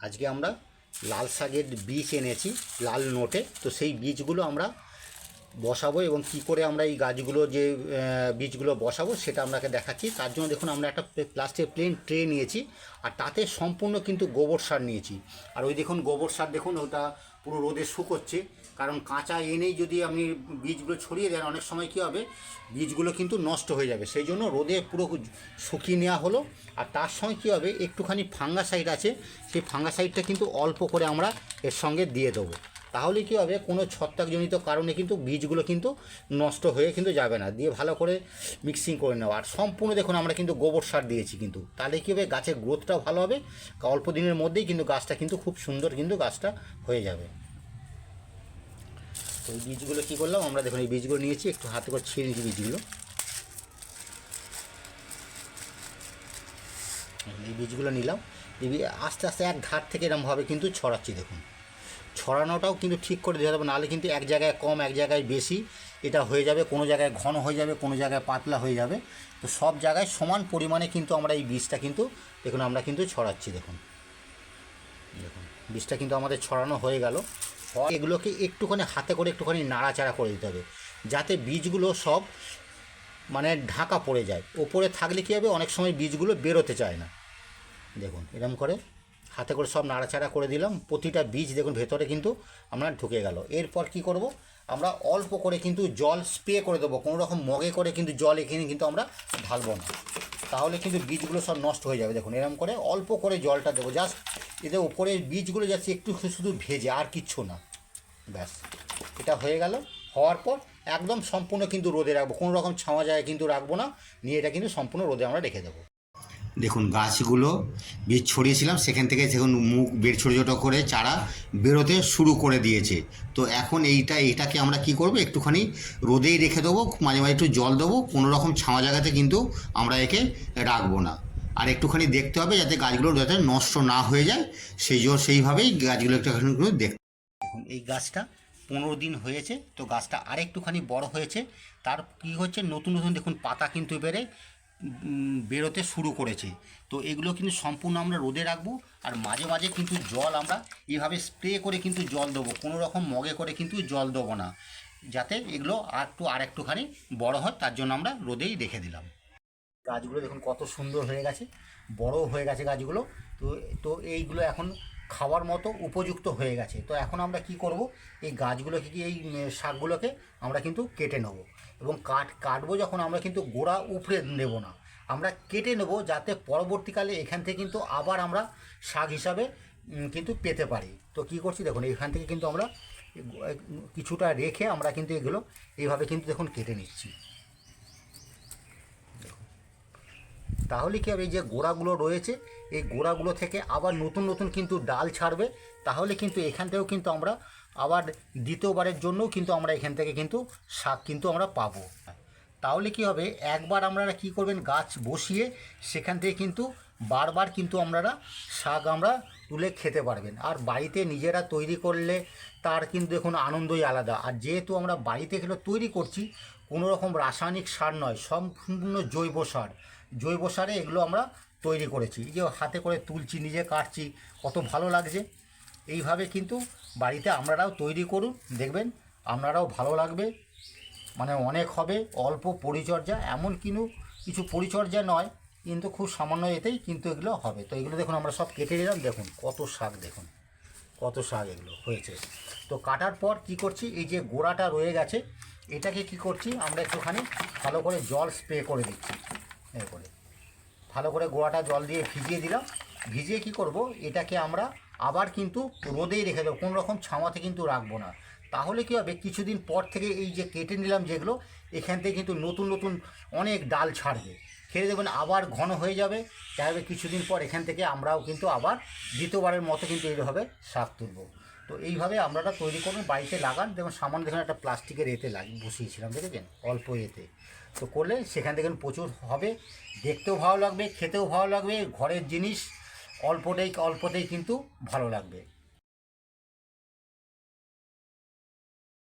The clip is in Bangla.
আজকে আমরা লাল শাকের বীজ এনেছি, লাল নোটে। তো সেই বীজগুলো আমরা বসাবো এবং কি করে আমরা এই গাছগুলো যে বীজগুলো বসাবো সেটা আপনাকে দেখাচ্ছি। তার জন্য দেখুন আমরা একটা প্লাস্টিক প্লেন ট্রে নিয়েছি, আর তাতে সম্পূর্ণ কিন্তু গোবর সার নিয়েছি। আর ওই দেখুন গোবর সার, দেখুন ওটা পুরো রোদে শুকোচ্ছে কারণ কাঁচা এনেই যদি আপনি বীজগুলো ছড়িয়ে দেন, অনেক সময় কী হবে? বীজগুলো কিন্তু নষ্ট হয়ে যাবে। সেই জন্য রোদে পুরো শুকিয়ে নেওয়া হলো। আর তার সঙ্গে কী হবে? একটুখানি ফাঙ্গাসাইড আছে। সেই ফাঙ্গাসাইডটা কিন্তু অল্প করে আমরা এর সঙ্গে দিয়ে দেবো। তাহলে কী হবে? কোনো ছত্রাকজনিত কারণে কিন্তু বীজগুলো কিন্তু নষ্ট হয়ে কিন্তু যাবে না। দিয়ে ভালো করে মিক্সিং করে নেওয়া আর সম্পূর্ণ দেখুন আমরা কিন্তু গোবর সার দিয়েছি কিন্তু। তাহলে কী হবে? গাছের গ্রোথটাও ভালো হবে। অল্প দিনের মধ্যেই কিন্তু গাছটা কিন্তু খুব সুন্দর কিন্তু গাছটা হয়ে যাবে। তো এই বীজগুলো কী করলাম? আমরা দেখুন এই বীজগুলো নিয়েছি। একটু হাতে করে ছিঁড়ে নিয়েছি বীজগুলো। এই বীজগুলো নিলাম। আস্তে আস্তে এক ঘাট থেকে এরমভাবে কিন্তু ছড়াচ্ছি দেখুন। ছড়ানোটাও কিন্তু ঠিক করে দিতে হবে নাহলে কিন্তু এক জায়গায় কম, এক জায়গায় বেশি, এটা হয়ে যাবে, কোনো জায়গায় ঘন হয়ে যাবে, কোনো জায়গায় পাতলা হয়ে যাবে। তো সব জায়গায় সমান পরিমাণে কিন্তু আমরা এই বীজটা কিন্তু, দেখুন আমরা কিন্তু ছড়াচ্ছি, দেখুন। দেখুন, বীজটা কিন্তু আমাদের ছড়ানো হয়ে গেল। এগুলোকে একটুখানি হাতে করে একটুখানি নাড়াচাড়া করে দিতে হবে, যাতে বীজগুলো সব মানে ঢাকা পড়ে যায়। ওপরে থাকলে কী হবে? অনেক সময় বীজগুলো বেরোতে চায় না। দেখুন এরকম করে হাতে করে সব নাড়াচাড়া করে দিলাম। প্রতিটা বীজ দেখুন ভেতরে কিন্তু আমরা ঢুকে গেল। এরপর কি করব? আমরা অল্প করে কিন্তু জল স্প্রে করে দেবো। কোনো রকম মগে করে কিন্তু জল এখানে কিন্তু আমরা ঢালবো না। তাহলে কিন্তু বীজগুলো সব নষ্ট হয়ে যাবে। দেখুন এরকম করে অল্প করে জলটা দেবো। জাস্ট এদের উপরে বীজগুলো যাচ্ছে একটু শুধু ভেজে আর কিচ্ছু না। ব্যাস, এটা হয়ে গেল। হওয়ার পর একদম সম্পূর্ণ কিন্তু রোদে রাখব। কোনো রকম ছাওয়া জায়গায় কিন্তু রাখব না। নিয়ে এটা কিন্তু সম্পূর্ণ রোদে আমরা রেখে দেবো। দেখুন গাছগুলো বীজ ছড়িয়েছিলাম, সেখান থেকে দেখুন মুখ বের ছোটো ছোটো করে চারা বেরোতে শুরু করে দিয়েছে। তো এখন এইটা এইটাকে আমরা কি করব, একটুখানি রোদেই রেখে দেবো, মাঝে মাঝে একটু জল দেবো, কোনো রকম ছাওয়া জায়গাতে কিন্তু আমরা একে রাখব না। আর একটুখানি দেখতে হবে যাতে গাছগুলো যাতে নষ্ট না হয়ে যায়, সেই জন্য সেইভাবেই গাছগুলো একটুখানি দেখতে দেখুন, এই গাছটা পনেরো দিন হয়েছে, তো গাছটা আরেকটুখানি বড় হয়েছে। তার কি হচ্ছে, নতুন নতুন দেখুন পাতা কিন্তু বেড়ে বেরোতে শুরু করেছে। তো এগুলো কিন্তু সম্পূর্ণ আমরা রোদে রাখব আর মাঝে মাঝে কিন্তু জল আমরা এভাবে স্প্রে করে কিন্তু জল দেবো। কোনো রকম মগে করে কিন্তু জল দেবো না। যাতে এগুলো আর একটু আর একটুখানি বড় হয়, তার জন্য আমরা রোদেই রেখে দিলাম। গাছগুলো দেখুন কত সুন্দর হয়ে গেছে। বড় হয়ে গেছে গাছগুলো। তো তো এইগুলো এখন খাওয়ার মতো উপযুক্ত হয়ে গেছে। তো এখন আমরা কি করব? এই গাছগুলোকে কি, এই শাকগুলোকে আমরা কিন্তু কেটে নেব। এবং কাট, কাটবো যখন আমরা কিন্তু গোড়া উপড়ে নেব না। আমরা কেটে নেব যাতে পরবর্তীকালে এখান থেকে কিন্তু আবার আমরা শাক হিসাবে কিন্তু পেতে পারি। তো কি করছি? দেখুন, এখান থেকে কিন্তু আমরা কিছুটা রেখে আমরা কিন্তু এগুলো এইভাবে কিন্তু দেখুন কেটে নিচ্ছি। তাহলে কি হবে এই যে গোড়াগুলো রয়েছে, এই গোড়াগুলো থেকে আবার নতুন নতুন কিন্তু ডাল ছাড়বে। তাহলে কিন্তু এখান থেকেও কিন্তু আমরা আবার দ্বিতীয়বারের জন্যও কিন্তু আমরা এখান থেকে কিন্তু শাক কিন্তু আমরা পাবো। তাহলে কি হবে, একবার আপনারা কি করবেন, গাছ বসিয়ে সেখান থেকে কিন্তু বারবার কিন্তু আপনারা শাক আমরা তুলে খেতে পারবেন। আর বাড়িতে নিজেরা তৈরি করলে তার কিন্তু দেখুন আনন্দই আলাদা। আর যেহেতু আমরা বাড়িতে এগুলো তৈরি করছি কোনো রকম রাসায়নিক সার নয়, সম্পূর্ণ জৈব সার। জৈব সারে এগুলো আমরা তৈরি করেছি। যে হাতে করে তুলছি, নিজে কাটছি, কত ভালো লাগছে। এইভাবে কিন্তু বাড়িতে আপনারাও তৈরি করুন। দেখবেন আপনারাও ভালো লাগবে মানে অনেক হবে, অল্প পরিচর্যা। এমন কিন্তু কিছু পরিচর্যা নয়, কিন্তু খুব সামান্য এতেই কিন্তু এগুলো হবে। তো এগুলো দেখুন, আমরা সব কেটে নিলাম। দেখুন, কত শাক দেখুন। কত শাক এগুলো হয়েছে। তো কাটার পর কি করছি? এই যে গোড়াটা রয়ে গেছে, এটাকে কি করছি? আমরা একটুখানি ভালো করে জল স্প্রে করে দিচ্ছি। এ করে। ভালো করে গোড়াটা জল দিয়ে ভিজিয়ে দিলাম। ভিজিয়ে কি করব? এটাকে আমরা আবার কিন্তু রোদেই রেখে দেবো। কোনো রকম ছাওয়াতে কিন্তু রাখব না। তাহলে কী হবে? কিছুদিন পর থেকে এই যে কেটে নিলাম যেগুলো, এখান থেকে কিন্তু নতুন নতুন অনেক ডাল ছাড়বে। খেয়ে দেবেন আবার ঘন হয়ে যাবে। যাবে কিছুদিন পর এখান থেকে আমরাও কিন্তু আবার দ্বিতীয়বারের মতো কিন্তু এইভাবে শাক তুলব। তো এইভাবে আপনারা তৈরি করুন, বাড়িতে লাগান। দেখুন, সামান্য দেখুন একটা প্লাস্টিকের এতে লাগ, বসিয়েছিলাম, দেখেছেন? অল্প এতে। তো করলে সেখান থেকে প্রচুর হবে। দেখতেও ভালো লাগবে, খেতেও ভালো লাগবে, ঘরের জিনিস অল্পটাই অল্পতেই কিন্তু ভালো লাগবে।